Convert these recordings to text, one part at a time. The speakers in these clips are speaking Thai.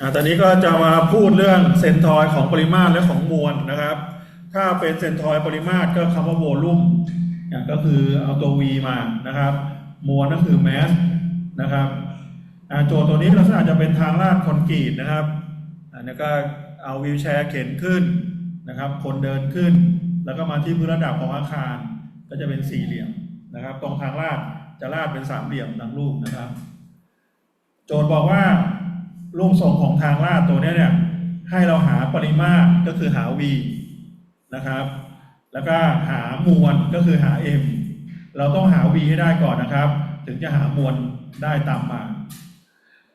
อ่าตอนนี้ก็จะมาพูดเรื่องเซนทอยของปริมาตรและของมวลนะครับ ถ้าเป็นเซนทอยปริมาตรก็คำว่าโวลุ่มอ่าก็คือเอาตัว V มานะครับ มวลก็คือแมสนะครับอ่าโจทย์ตัวนี้ลักษณะจะเป็นทางลาดคอนกรีตนะครับอันนี้ก็เอาวีลแชร์เข็นขึ้นนะครับ คนเดินขึ้น แล้วก็มาที่พื้นระดับของอาคาร ก็จะเป็นสี่เหลี่ยมนะครับ ตรงทางลาดจะลาดเป็นสามเหลี่ยมดังรูปนะครับ โจทย์บอกว่า รูปทรงของทางลาดตัวนี้เนี่ยให้เราหาปริมาตรก็คือหา v นะครับ แล้วก็หามวลก็คือหา m เราต้องหา v ให้ได้ก่อนนะครับ ถึงจะหามวลได้ตามมา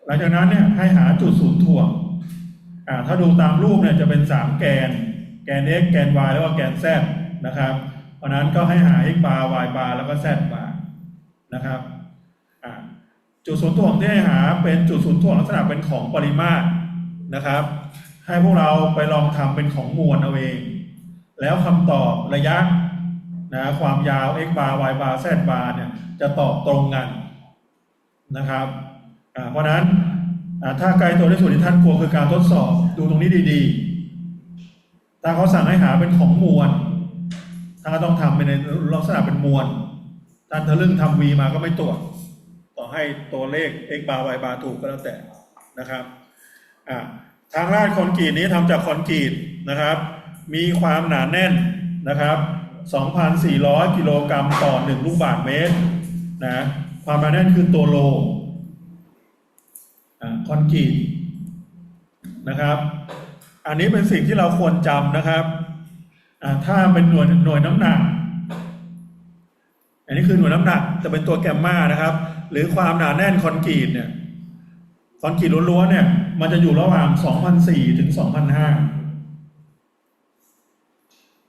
หลังจากนั้นเนี่ยให้หาจุดศูนย์ถ่วงถ้าดูตามรูปเนี่ยจะเป็น 3 แกน แกน x แกน y แล้วก็แกน z นะครับ เพราะนั้นก็ให้หา x bar y bar แล้วก็ z bar นะครับ จุดศูนย์ถ่วงที่ให้หาเป็นจุดศูนย์ถ่วงลักษณะเป็นของปริมาตรนะครับ ให้พวกเราไปลองทำเป็นของมวลเอาเอง แล้วคำตอบระยะนะความยาว x bar y bar z bar เนี่ยจะตอบตรงกันนะครับเพราะนั้นถ้าไกลตัวที่สุดที่ท่านกลัวคือการทดสอบดูตรงนี้ดีๆ ถ้าเขาสั่งให้หาเป็นของมวลท่านก็ต้องทำเป็นในลักษณะเป็นมวลท่านทะลึ่งทำ v มาก็ไม่ตรวจ ให้ตัวเลข x bar y bar ถูกก็แล้วแต่นะครับอ่าทางลาดคอนกรีตนี้ทำจากคอนกรีตนะครับ มีความหนาแน่นนะครับ 2,400 กิโลกรัมต่อ 1 ลูกบาศก์เมตรนะความหนาแน่นคือตัวโลคอนกรีตนะครับ อันนี้เป็นสิ่งที่เราควรจำนะครับถ้าเป็นหน่วยหน่วยน้ำหนัก อันนี้คือหน่วยน้ำหนักจะเป็นตัวแกมมานะครับ หรือความหนาแน่นคอนกรีตเนี่ยคอนกรีตล้วนๆเนี่ย มันจะอยู่ระหว่าง 2,004 ถึง 2,005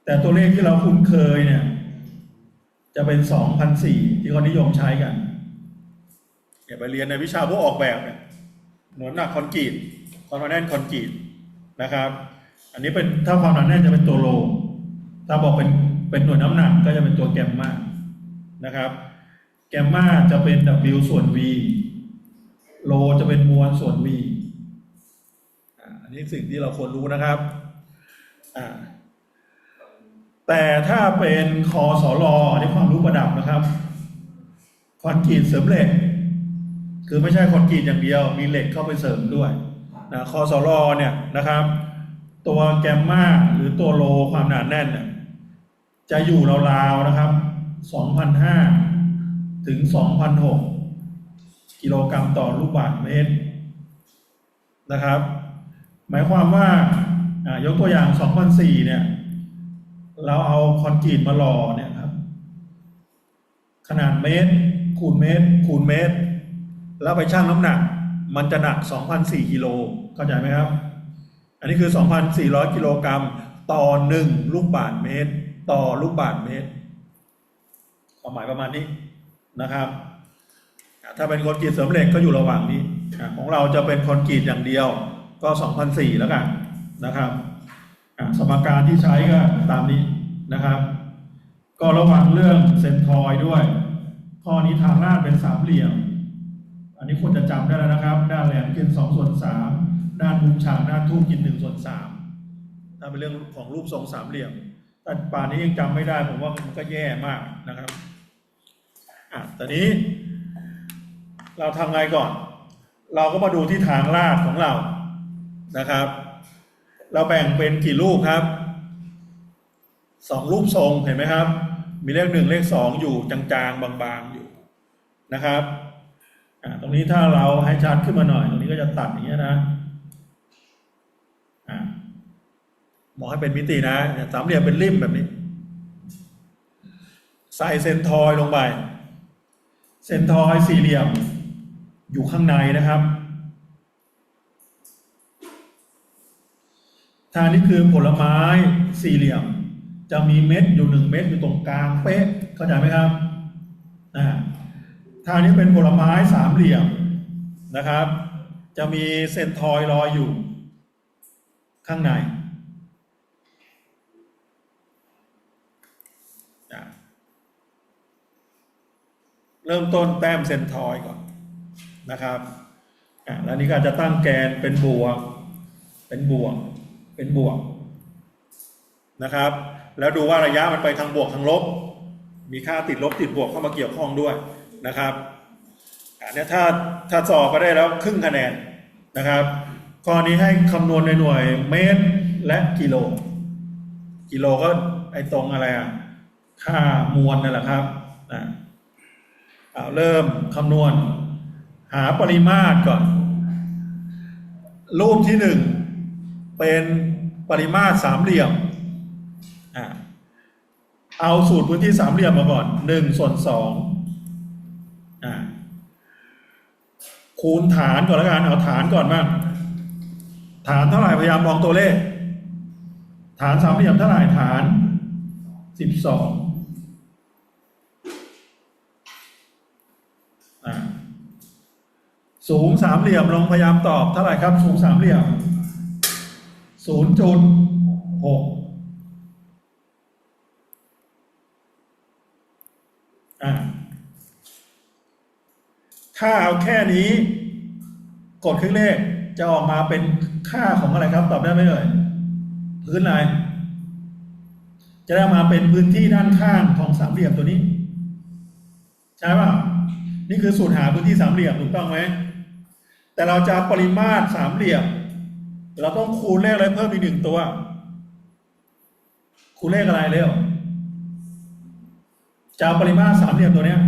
แต่ตัวเลขที่เราคุ้นเคยเนี่ย จะเป็น 2,004 ที่เขานิยมใช้กันอย่าไปเรียนในวิชาพวกออกแบบเนี่ยหน่วยน้ำหนักคอนกรีตความหนาแน่นคอนกรีตนะครับ อันนี้เป็นถ้าความหนาแน่นจะเป็นตัวโล ถ้าบอกเป็นเป็นหน่วยน้ำหนักก็จะเป็นตัวแกมมานะครับ แกมมาจะเป็น W ส่วน V โลจะเป็นมวลส่วน V อันนี้สิ่งที่เราควรรู้นะครับ แต่ถ้าเป็นคอสอรอนนี้ความรู้ประดับนะครับ คอนกรีตเสริมเหล็ก คือไม่ใช่คอนกรีตอย่างเดียว มีเหล็กเข้าไปเสริมด้วยนะคอสอรอเนี่ยนะครับ ตัวแกมมาหรือตัวโลความหนาแน่นเนี่ยจะอยู่ราวๆนะครับ2,500 ถึง 2,006 กิโลกรัมต่อลูกบาศก์เมตรนะครับ หมายความว่ายกตัวอย่าง 2,004 เนี่ย เราเอาคอนกรีตมาหล่อเนี่ยครับ ขนาดเมตร คูณเมตร คูณเมตร แล้วไปชั่งน้ำหนัก มันจะหนัก 2,004 กิโลเข้าใจไหมครับ อันนี้คือ 2,400 กิโลกรัมต่อ 1 ลูกบาศก์เมตร ต่อลูกบาศก์เมตรความหมายประมาณนี้ นะครับอะถ้าเป็นคอนกรีตเสริมเหล็กก็อยู่ระหว่างนี้อะของเราจะเป็นคอนกรีตอย่างเดียวก็2,004แล้วกันนะครับอะสมการที่ใช้ก็ตามนี้นะครับ ก็ระวังเรื่องเซนทอยด์ด้วย ข้อนี้ทางลาดเป็นสามเหลี่ยม อันนี้ควรจะจำได้แล้วนะครับ ด้านแหลมกิน2ส่วน3ด้านมุมฉากด้านทุ่มกิน1ส่วน3ถ้าเป็นเรื่องของรูปทรงสามเหลี่ยมแต่ป่านนี้ยังจำไม่ได้ผมว่ามันก็แย่มากนะครับอะ ตอนนี้เราทำไงก่อน เราก็มาดูที่ทางลาดของเรานะครับ เราแบ่งเป็นกี่รูปครับสองรูปทรงเห็นไหมครับ มีเลขหนึ่งเลขสองอยู่จางๆ บางๆอยู่นะครับตรงนี้ถ้าเราให้ชัดขึ้นมาหน่อย ตรงนี้ก็จะตัดอย่างเงี้ยนะอะบอกให้เป็นมิตินะสามเหลี่ยมเป็นริมแบบนี้ ใส่เซนทอยลงไป เซนทอยสี่เหลี่ยม อยู่ข้างในนะครับทางนี้คือผลไม้สี่เหลี่ยม จะมีเม็ดอยู่หนึ่งเม็ดอยู่ตรงกลางเป๊ะเข้าใจไหมครับอ่าทางนี้เป็นผลไม้สามเหลี่ยมนะครับ จะมีเซนทอยลอยอยู่ข้างในอ่า เริ่มต้นแต้มเซนทอยก่อนนะครับอะแล้วนี่ก็จะตั้งแกนเป็นบวก เป็นบวก เป็นบวกนะครับ แล้วดูว่าระยะมันไปทางบวกทางลบ มีค่าติดลบติดบวกเข้ามาเกี่ยวข้องด้วยนะครับอันนี้ถ้าถ้าสอบก็ได้แล้วครึ่งคะแนนนะครับข้อนี้ให้คำนวณในหน่วยเมตรและกิโล กิโลก็ไอตรงอะไรอะ ค่ามวลนั่นแหละครับอะ เอาเริ่มคำนวณ หาปริมาตรก่อน รูปที่หนึ่งเป็นปริมาตรสามเหลี่ยมอะเอาสูตรพื้นที่สามเหลี่ยมมาก่อนหนึ่งส่วนสองอะคูณฐานก่อนแล้วกันเอาฐานก่อนบ้างฐานเท่าไหร่พยายามมองตัวเลข ฐานสามเหลี่ยมเท่าไหร่ฐานสิบสองอะ สูงสามเหลี่ยมลองพยายามตอบเท่าไหร่ครับ สูงสามเหลี่ยมศูนย์จุดหกอ่าถ้าเอาแค่นี้ กดเครื่องเลขจะออกมาเป็นค่าของอะไรครับ ตอบได้ไหมเอ่ยพื้นอะไรจะได้มาเป็นพื้นที่ด้านข้างของสามเหลี่ยมตัวนี้ ใช่ป่ะนี่คือสูตรหาพื้นที่สามเหลี่ยมถูกต้องไหม แต่เราจะปริมาตรสามเหลี่ยม เราต้องคูณเลขอะไรเพิ่มอีกหนึ่งตัว คูณเลขอะไรเร็วจะปริมาตรสามเหลี่ยมตัวเนี้ย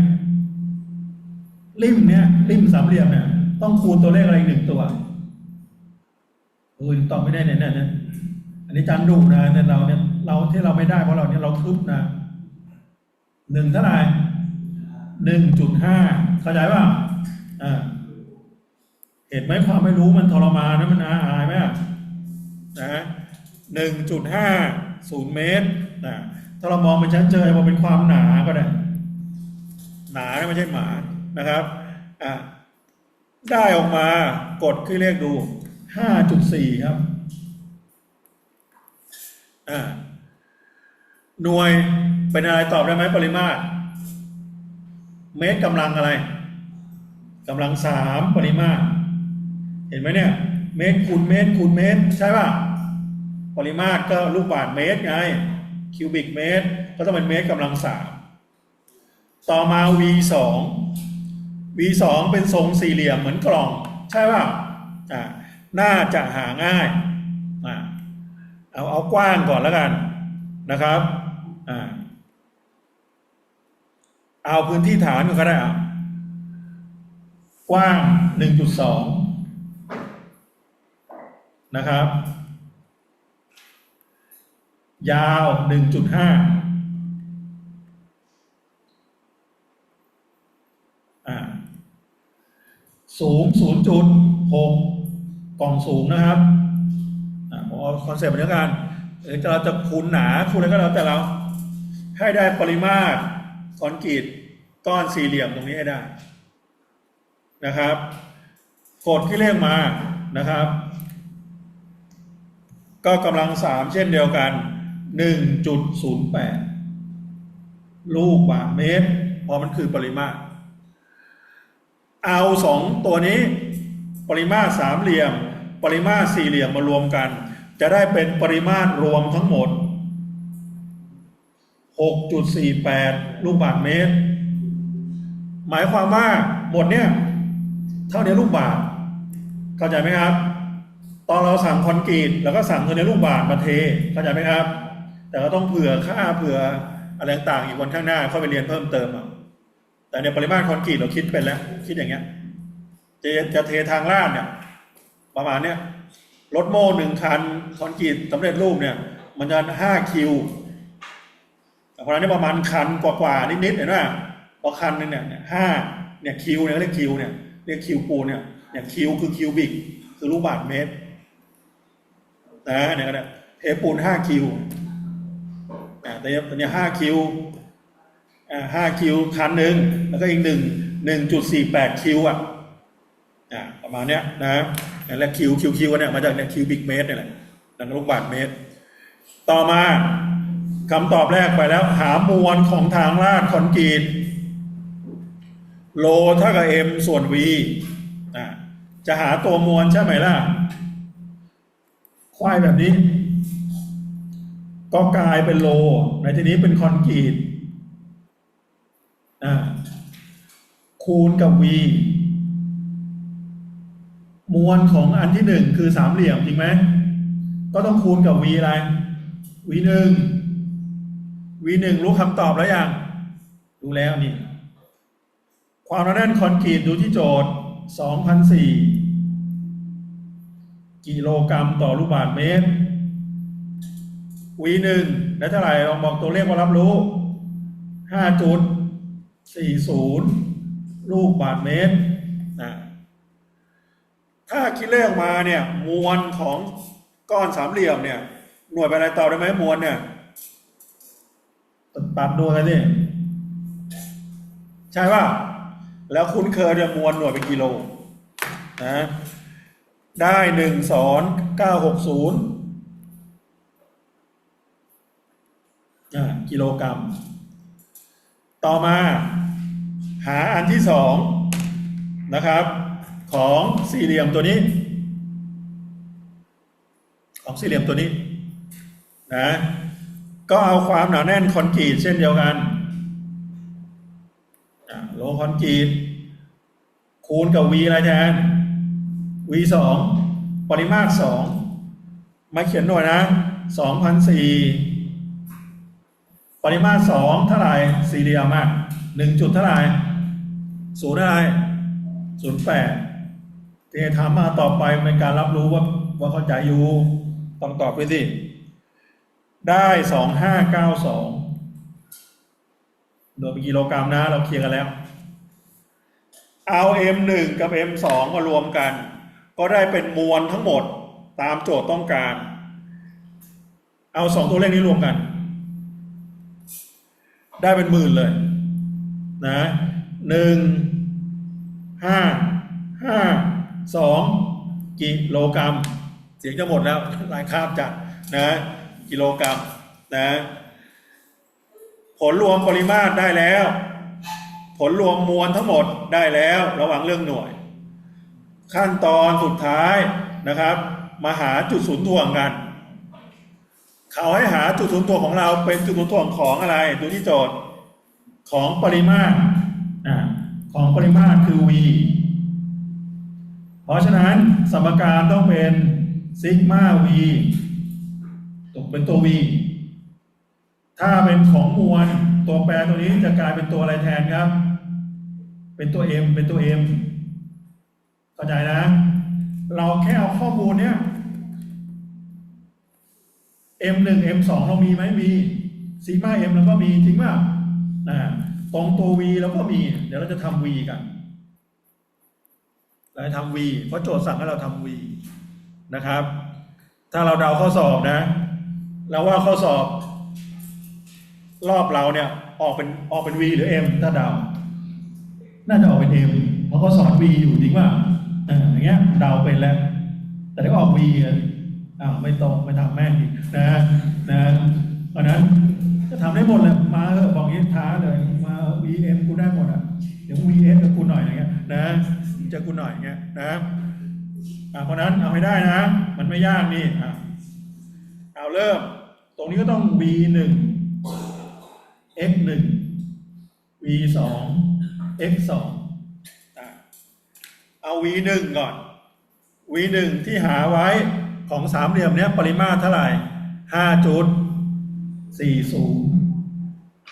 ริมเนี้ยริมสามเหลี่ยมเนี่ยต้องคูณตัวเลขอะไรอีกหนึ่งตัวเออตอบไม่ได้เนี่ยเนี่ยเนี่ยอันนี้จันดุนะแต่เราเนี่ยเราที่เราไม่ได้เพราะเราเนี่ยเราคึบนะหนึ่งเท่าไหร่หนึ่งจุดห้าเข้าใจป่ะอ่า เห็นไหมความไม่รู้มันทรมานนะมันอาอายไหมนะหนึ่งจุดห้าศูนย์เมตรนะถ้าเรามองเป็นชั้นเจอมองเป็นความหนาก็ได้ หนาไม่ใช่หมานะครับอะได้ออกมากดคือเลขดูห้าจุดสี่ครับอ่าหน่วยเป็นอะไรตอบได้ไหมปริมาตร เมตรกำลังอะไรกำลังสามปริมาตร เห็นไหมเนี่ย เมตรคูณเมตรคูณเมตร ใช่ป่ะ ปริมาตรก็ลูกบาศก์เมตรไง คิวบิกเมตร ก็ต้องเป็นเมตรกำลังสามต่อมา v สอง v สองเป็นทรงสี่เหลี่ยมเหมือนกล่อง ใช่ป่ะอ่าน่าจะหาง่ายอ่าเอาเอากว้างก่อนแล้วกันนะครับอ่าเอาพื้นที่ฐานก็ได้อะกว้าง 1.2 นะครับ ยาว 1.5อ่าสูง 0.6 กล่องสูงนะครับอ่าผมเอาคอนเซปต์เดียวกันเออเราจะคูณหนาคูณอะไรก็แล้วแต่เรา ให้ได้ปริมาตรคอนกรีตก้อนสี่เหลี่ยมตรงนี้ให้ได้นะครับ กดที่เลขมานะครับ ก็กำลังสามเช่นเดียวกัน 1.08 ลูกบาศก์เมตร เพราะมันคือปริมาตร เอาสองตัวนี้ ปริมาตรสามเหลี่ยม ปริมาตรสี่เหลี่ยมมารวมกัน จะได้เป็นปริมาตรรวมทั้งหมด 6.48 ลูกบาศก์เมตร หมายความว่าหมดเนี่ย เท่าในลูกบาศก์เข้าใจไหมครับ ตอนเราสั่งคอนกรีตแล้วก็สั่งเงินในลูกบาศก์มาเทเข้าใจไหมครับ แต่ก็ต้องเผื่อค่าเผื่ออะไรต่างอีกวันข้างหน้าเข้าไปเรียนเพิ่มเติมแต่ในปริมาตรคอนกรีตเราคิดเป็นแล้ว คิดอย่างเงี้ยจะจะเททางลาดเนี่ย ประมาณเนี้ยรถโม่หนึ่งคันคอนกรีตสำเร็จรูปเนี่ย มันจะห้าคิวแต่เพราะฉะนั้ประมาณคันกว่าๆนิดๆเห็นไหมพอคันนึงเนี่ยห้าเนี่ยคิวเนี่ยเรียกคิวเนี่ยเรียกคิวปูเนี่ยเนี่ยคิวคือคิวบิกคือลูกบาศก์เมตร นะเนี่ยก็เนี่ยเทปูนห้าคิวอ่าแต่ตอนนี้ห้าคิวอ่าห้าคิวคันหนึ่งแล้วก็อีกหนึ่งหนึ่งจุดสี่แปดคิวอะอ่าประมาณเนี้ยนะแล้วคิวคิวคิวเนี่ยมาจากเนี่ยคิวบิกเมตรเนี่ยแหละนั่นลูกบาศก์เมตร ต่อมาคำตอบแรกไปแล้ว หามวลของทางลาดคอนกรีตโลเท่ากับ m ส่วน v อ่าจะหาตัวมวลใช่ไหมล่ะ ควายแบบนี้ ก็กลายเป็นโล ในที่นี้เป็นคอนกรีตอ่าคูณกับ v มวลของอันที่หนึ่งคือสามเหลี่ยมจริงไหมก็ต้องคูณกับ v อะไร v หนึ่ง v หนึ่งรู้คำตอบแล้วยังรู้แล้วนี่ ความหนาแน่นคอนกรีตดูที่โจทย์2,004 กิโลกรัมต่อลูกบาศก์เมตร v หนึ่งได้เท่าไหร่ลองบอกตัวเลขว่ารับรู้5.40ลูกบาศก์เมตรนะถ้าคิดเลขออกมาเนี่ย มวลของก้อนสามเหลี่ยมเนี่ย หน่วยเป็นอะไรต่อได้ไหมมวลเนี่ยตัดดูกันสิใช่ป่ะ แล้วคุณเคยเนี่ยมวลหน่วยเป็นกิโลนะ ได้หนึ่งสอนเก้าหกศูนย์กิโลกรัม ต่อมา หาอันที่สองนะครับ ของสี่เหลี่ยมตัวนี้ ของสี่เหลี่ยมตัวนี้นะก็เอาความหนาแน่นคอนกรีตเช่นเดียวกันอะโลคอนกรีตคูณกับ v อะไรแทน v สองปริมาตรสองมาเขียนหน่วยนะสองพันสี่ปริมาตรสองเท่าไหร่สี่เหลี่ยมอะหนึ่งจุดเท่าไหร่ศูนย์อะไรศูนย์แปดที่ถามมาต่อไปเป็นการรับรู้ว่าว่าเข้าใจอยู่ต้องตอบไปสิได้สองห้าเก้าสองโดยเป็นกิโลกรัมนะ เราเคลียร์กันแล้วเอา M1 กับ M2 มารวมกัน ก็ได้เป็นมวลทั้งหมดตามโจทย์ต้องการ เอาสองตัวเลขนี้รวมกัน ได้เป็นหมื่นเลย นะหนึ่งห้าห้าสองกิโลกรัม เสียงจะหมดแล้วลายคาบจัดนะ กิโลกรัมนะ ผลรวมปริมาตรได้แล้ว ผลรวมมวลทั้งหมดได้แล้ว ระหว่างเรื่องหน่วย ขั้นตอนสุดท้ายนะครับ มาหาจุดศูนย์ถ่วงกัน เขาให้หาจุดศูนย์ถ่วงของเราเป็นจุดศูนย์ถ่วงของอะไรดูที่โจทย์ของปริมาตรของปริมาตรคือ v เพราะฉะนั้นสมการต้องเป็นซิกมา v ตกเป็นตัว v ถ้าเป็นของมวลตัวแปรตัวนี้จะกลายเป็นตัวอะไรแทนครับ เป็นตัว m เป็นตัว m เข้าใจนะ เราแค่เอาข้อมูลเนี้ย m หนึ่ง m สองเรามีไหมมีซีมา m เราก็มีจริงป่ะนะตรงตัว v เราก็มี เดี๋ยวเราจะทำ v กันเราจะทำ v เพราะโจทย์สั่งให้เราทำ v นะครับ ถ้าเราเดาข้อสอบนะเราว่าข้อสอบ รอบเราเนี่ย ออกเป็นออกเป็น v หรือ m ถ้าเดา น่าจะออกเป็น m เพราะเขาสอน v อยู่จริงป่ะ อ่าอย่างเงี้ยเดาเป็นแล้ว แต่ถ้าออก v อะอ้าวไม่ตรงไม่ทำแม่งอีกนะนะเพราะนั้นจะทำได้หมดเลยมาเถอบอกงี้ท้าเลยมา vm กูได้หมดอะเดี๋ยว vs กับกูหน่อยอย่างเงี้ยนะจะกูหน่อยอย่างเงี้ยนะเพราะนั้นเอาให้ได้นะ มันไม่ยากนี่อะเอาเริ่ม ตรงนี้ก็ต้อง v หนึ่ง x หนึ่ง v สอง x สอง เอา v หนึ่งก่อน v หนึ่งที่หาไว้ของสามเหลี่ยมเนี้ยปริมาตรเท่าไหร่ห้าจุดสี่ศูนย์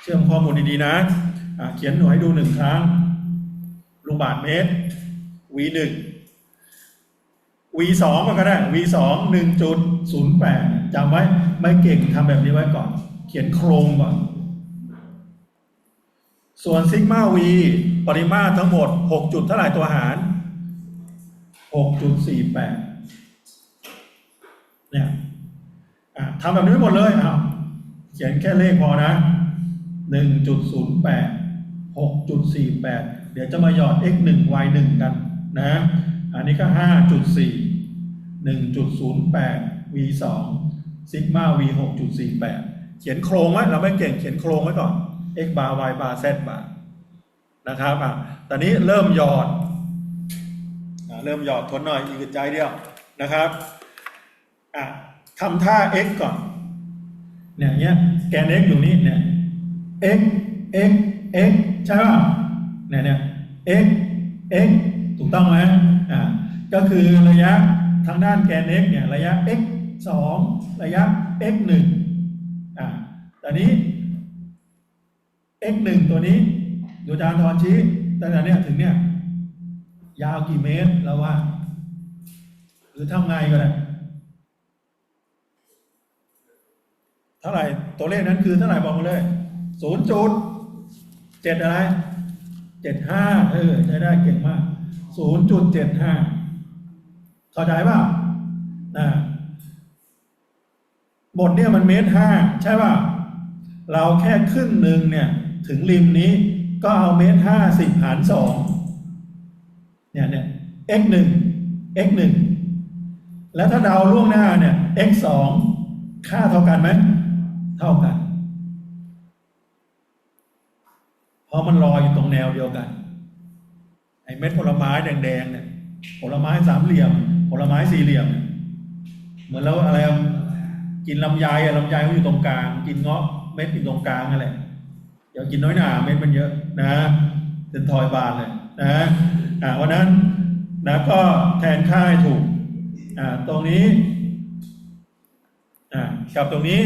เชื่อมข้อมูลดีๆนะะเขียนหน่วยให้ดูหนึ่งครั้ง ลูกบาศก์เมตร v หนึ่ง v สองมันก็ได้ v สองหนึ่งจุดศูนย์แปดจำไว้ไม่เก่งทำแบบนี้ไว้ก่อน เขียนโครงก่อน ส่วนซิกมา v ปริมาตรทั้งหมด 6 จุดเท่าไหร่ตัวหาร 6.48 เนี่ยอะทำแบบนี้หมดเลยอะเขียนแค่เลขพอนะ 1.08 6.48 เดี๋ยวจะมาหยอด x 1 y 1กันนะ อันนี้ก็ 5.4 1.08 v 2ซิกมา v 6.48 เขียนโครงไว้เราไม่เก่งเขียนโครงไว้ก่อน x bar y bar z bar นะครับอะตอนนี้เริ่มหยอด เริ่มหยอดทนหน่อยอีกใจเดียวนะครับอะทำท่า x ก่อนเนี่ยเนี้ยแกน x อยู่นี่เนี่ย x x x ใช่ป่ะเนี่ยเนี่ย x x ถูกต้องไหมอ่าก็คือระยะทางด้านแกน x เนี่ยระยะ x 2 ระยะ x 1อ่าตอนนี้ x 1ตัวนี้ดูจานทรชี้ตั้งแต่เนี้ยถึงเนี่ย ยาวกี่เมตรแล้วว่า หรือทำไงก็ได้เท่าไหร่ตัวเลขนั้นคือเท่าไหร่บอกมาเลยศูนย์จุดเจ็ดอะไรเจ็ดห้าเออใช้ได้เก่งมากศูนย์จุดเจ็ดห้าเข้าใจป่ะนะบทเนี่ยมันเมตรห้าใช่ป่ะเราแค่ครึ่งหนึ่งเนี่ย ถึงริมนี้ก็เอาเมตรห้าสิบหารสอง เนี่ยเนี่ย x หนึ่ง x หนึ่งแล้วถ้าเดาล่วงหน้าเนี่ย x สองค่าเท่ากันไหมเท่ากัน เพราะมันลอยอยู่ตรงแนวเดียวกัน ไอ้เม็ดผลไม้แดงๆเนี่ยผลไม้สามเหลี่ยม ผลไม้สี่เหลี่ยม เหมือนแล้วอะไรอะกินลำไยอะลำไยมันอยู่ตรงกลาง กินเงาะเม็ดอยู่ตรงกลางนั่นแหละอย่ากินน้อยหนาเม็ดมันเยอะนะเป็นทอยบานเลยนะ วันนั้นนะก็แทนค่าให้ถูกอ่าตรงนี้อ่ากับตรงนี้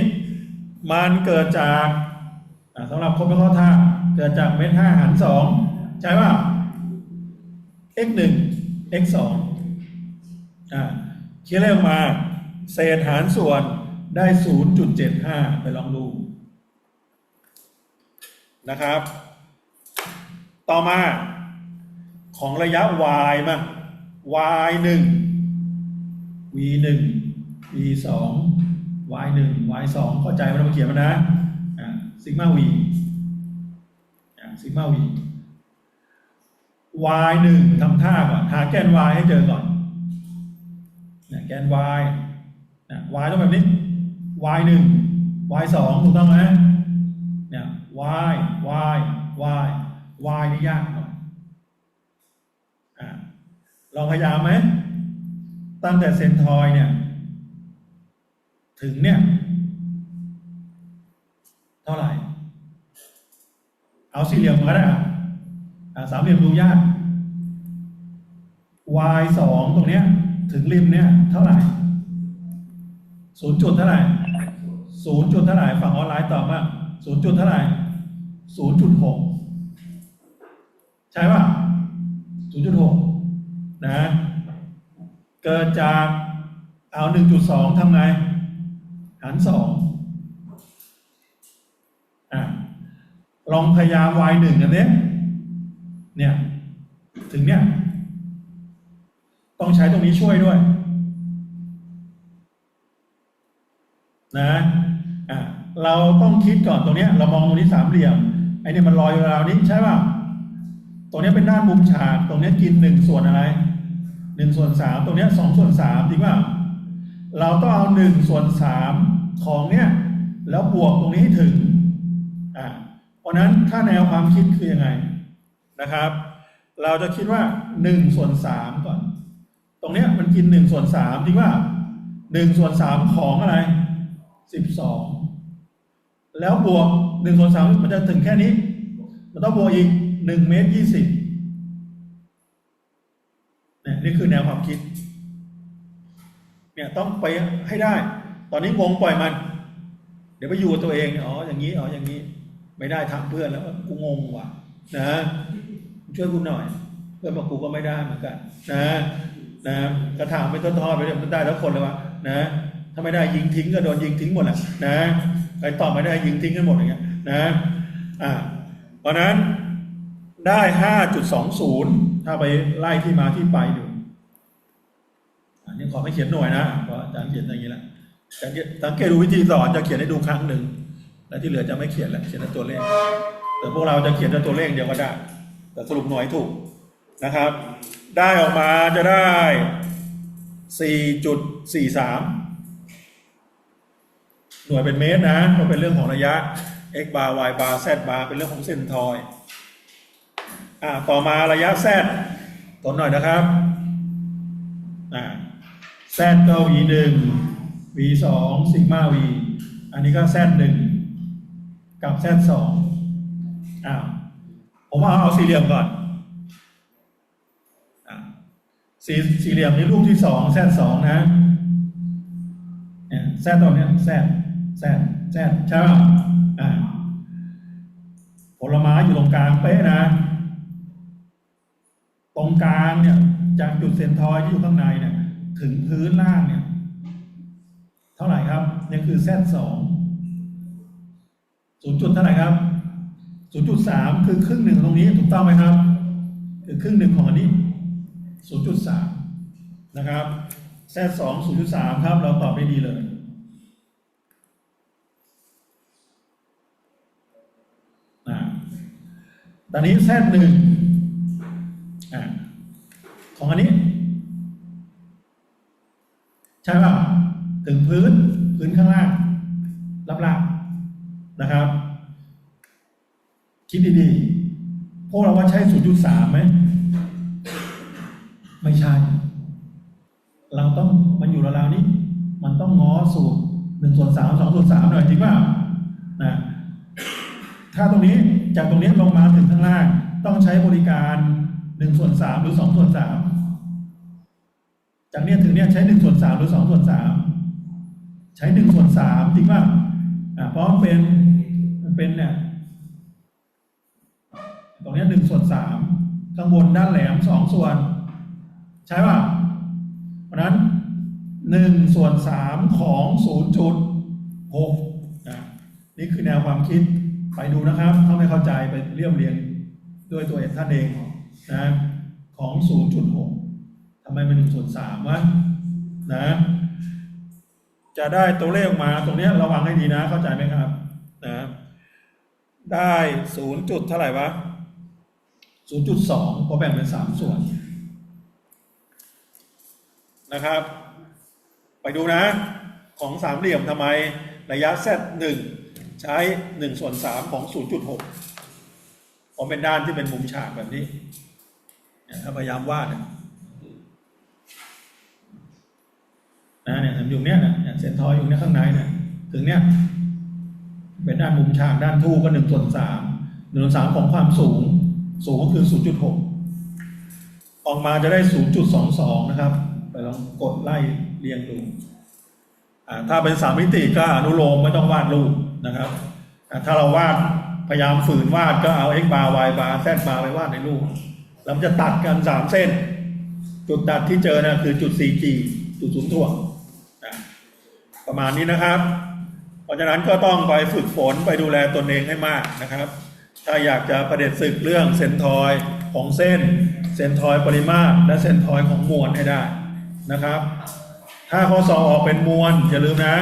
มันเกิดจากอ่าสำหรับคนไม่เข้าท่าเกิดจากเมตรห้าหารสองใช่ป่ะ x หนึ่ง x สองอ่าคิดเลขมา เศษหารส่วนได้ศูนย์จุดเจ็ดห้าไปลองดูนะครับ ต่อมา ของระยะ y มา y หนึ่ง v หนึ่ง v สอง y หนึ่ง y สองเข้าใจมันต้องเขียนมันนะซิกมา v ซิกมา v y หนึ่งทำท่าก่อน หาแกน y ให้เจอก่อนแกน y นะ y ต้องแบบนี้ y หนึ่ง y สองถูกต้องไหมเนี่ย y y y y นี่ยาก ลองพยายามไหม ตั้งแต่เซนทอยเนี่ย ถึงเนี่ย เท่าไหร่ เอาสี่เหลี่ยมก็ได้อะสามเหลี่ยมดูยาก y สองตรงเนี้ย ถึงริมเนี่ย เท่าไหร่ศูนย์จุดเท่าไหร่ศูนย์จุดเท่าไหร่ฝั่งออนไลน์ตอบว่าศูนย์จุดเท่าไหร่ศูนย์จุดหกใช่ป่ะศูนย์จุดหก นะ เกิดจากเอาหนึ่งจุดสองทำไง หารสองอะลองพยายาม y หนึ่งกันเนี้ยเนี่ย ถึงเนี่ย ต้องใช้ตรงนี้ช่วยด้วย นะอะเราต้องคิดก่อนตรงเนี้ย เรามองตรงนี้สามเหลี่ยมไอ้นี่มันลอยอยู่ราวนี้ใช่ป่ะตรงเนี้ยเป็นด้านมุมฉาก ตรงเนี้ยกินหนึ่งส่วนอะไร หนึ่งส่วนสามตรงเนี้ยสองส่วนสามจริงป่ะเราต้องเอาหนึ่งส่วนสามของเนี้ยแล้วบวกตรงนี้ให้ถึงอ่าเพราะนั้นถ้าแนวความคิดคือยังไงนะครับ เราจะคิดว่าหนึ่งส่วนสามก่อน ตรงเนี้ยมันกินหนึ่งส่วนสามจริงป่ะหนึ่งส่วนสามของอะไรสิบสองแล้วบวกหนึ่งส่วนสามมันจะถึงแค่นี้ มันต้องบวกอีกหนึ่งเมตรยี่สิบ นี่คือแนวความคิด เนี่ยต้องไปให้ได้ ตอนนี้งงปล่อยมัน เดี๋ยวไปอยู่กับตัวเองอ๋ออย่างนี้อ๋ออย่างนี้ ไม่ได้ทำเพื่อนแล้วกูงงว่ะ นะช่วยกูหน่อย เพื่อนบอกกูก็ไม่ได้เหมือนกัน นะนะกระถางไม่ต้นทอดไปเดี๋ยมันได้แล้วคนเลยวะนะถ้าไม่ได้ยิงทิ้งก็โดนยิงทิ้งหมดแหละนะใครตอบไม่ได้ยิงทิ้งกันหมดอย่างเงี้ยนะอ่าเพราะนั้นได้ห้าจุดสองศูนย์ถ้าไปไล่ที่มาที่ไปดูอันนี้ ขอไม่เขียนหน่วยนะเพราะอาจารย์เขียนอย่างนี้แหละสังเกตสังเกดูวิธีสอนจะเขียนให้ดูครั้งหนึ่งและที่เหลือจะไม่เขียนแล้วเขียนแต่ตัวเลข แต่พวกเราจะเขียนแต่ตัวเลขเดียวก็ได้ แต่สรุปหน่วยถูกนะครับ ได้ออกมาจะได้ 4.43 หน่วยเป็นเมตรนะก็เป็นเรื่องของระยะ x bar y bar z bar เป็นเรื่องของเซนทอยอ่าต่อมาระยะ z ต้นหน่อยนะครับอ่า Z ก็ V หนึ่ง V สองซิกมา V อันนี้ก็ Z หนึ่งกับ Z สองอ้าวผมเอาเอาสี่เหลี่ยมก่อนอสี่สี่เหลี่ยมนี้รูปที่สอง Z สองนะเนี่ย Z ตัวเนี้ย Z Z Z ใช่ป่ะอ่าผลไม้อยู่ตรงกลางเป๊ะนะ ตรงกลางเนี่ยจากจุดเซนทอยที่อยู่ข้างในเนี่ย ถึงพื้นล่างเนี่ย เท่าไหร่ครับเนี่ยคือ Z สองศูนย์จุดเท่าไหร่ครับศูนย์จุดสามคือครึ่งหนึ่งตรงนี้ถูกต้องไหมครับ คือครึ่งหนึ่งของอันนี้ศูนย์จุดสามนะครับ Z สองศูนย์จุดสามครับ เราตอบได้ดีเลยอ่าตอนนี้ Z หนึ่งอ่าของอันนี้ ช่ป่ะถึงพื้นพื้นข้างล่างรับล่างนะครับ คิดดีๆพวกเราว่าใช้0.3ไหมไม่ใช่ เราต้องมันอยู่ราวๆนี้ มันต้องง้อสูตรหนึ่งส่วนสามสองส่วนสามหน่อยจริงป่ะนะถ้าตรงนี้จากตรงนี้ลงมาถึงข้างล่าง ต้องใช้บริการหนึ่งส่วนสามหรือสองส่วนสาม จากเนี้ยถึงเนี้ยใช้หนึ่งส่วนสามหรือสองส่วนสามใช้หนึ่งส่วนสามจริงป่ะอ่าเพราะมันเป็นมันเป็นเนี่ยตรงเนี้ยหนึ่งส่วนสามข้างบนด้านแหลมสองส่วน ใช่ป่ะเพราะนั้นหนึ่งส่วนสามของศูนย์จุดหกนี่คือแนวความคิดไปดูนะครับ ถ้าไม่เข้าใจไปเรียบเรียงด้วยตัวเองท่านเองนะของศูนย์จุดหกำไมเป็นหนึ่งส่วนสามวะนะ จะได้ตัวเลขออกมาตรงเนี้ยระวังให้ดีนะเข้าใจไหมครับนะได้ศูนย์จุดเท่าไหร่วะศูนย์จุดสองพอแบ่งเป็นสามส่วนนะครับ ไปดูนะของสามเหลี่ยมทำไมระยะ z หนึ่งใช้หนึ่งส่วนสามของศูนย์จุดหกผมเป็นด้านที่เป็นมุมฉากแบบนี้พยายามวาดนี่ย นะเนี่ยอยู่เนี้ยนะเนี่ยเซนทอยอยู่เนี้ยข้างในเนี่ยถึงเนี้ยเป็นด้านมุมฉากด้านทูก็หนึ่งส่วนสามหนึ่งส่วนสามของความสูง สูงก็คือศูนย์จุดหกออกมาจะได้ศูนย์จุดสองสองนะครับ ไปลองกดไล่เรียงดูอ่าถ้าเป็นสามมิติก็อนุโลมไม่ต้องวาดรูปนะครับถ้าเราวาดพยายามฝืนวาดก็เอา x bar y bar z bar ไปวาดในรูปแล้วมันจะตัดกันสามเส้น จุดตัดที่เจอนะคือจุด 4G จุดศูนย์ถ่วง ประมาณนี้นะครับ เพราะฉะนั้นก็ต้องไปฝึกฝนไปดูแลตนเองให้มากนะครับ ถ้าอยากจะประเด็จศึกเรื่องเซนทอยของเส้น เซนทอยปริมาตร และเซนทอยของมวลให้ได้นะครับ ถ้าข้อสอบออกเป็นมวลอย่าลืมนะ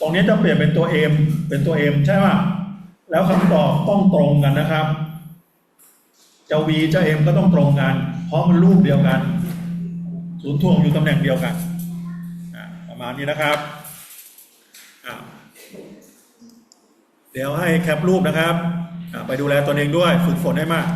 ตรงนี้จะเปลี่ยนเป็นตัว M เป็นตัว M ใช่ป่ะแล้วคำตอบต้องตรงกันนะครับจะ V จะ M ก็ต้องตรงกัน เพราะมันรูปเดียวกัน ศูนย์ถ่วงอยู่ตำแหน่งเดียวกัน มาณนี้นะครับ เดี๋ยวให้แคปรูปนะครับ ไปดูแลตนเองด้วย ฝึกฝนให้มาก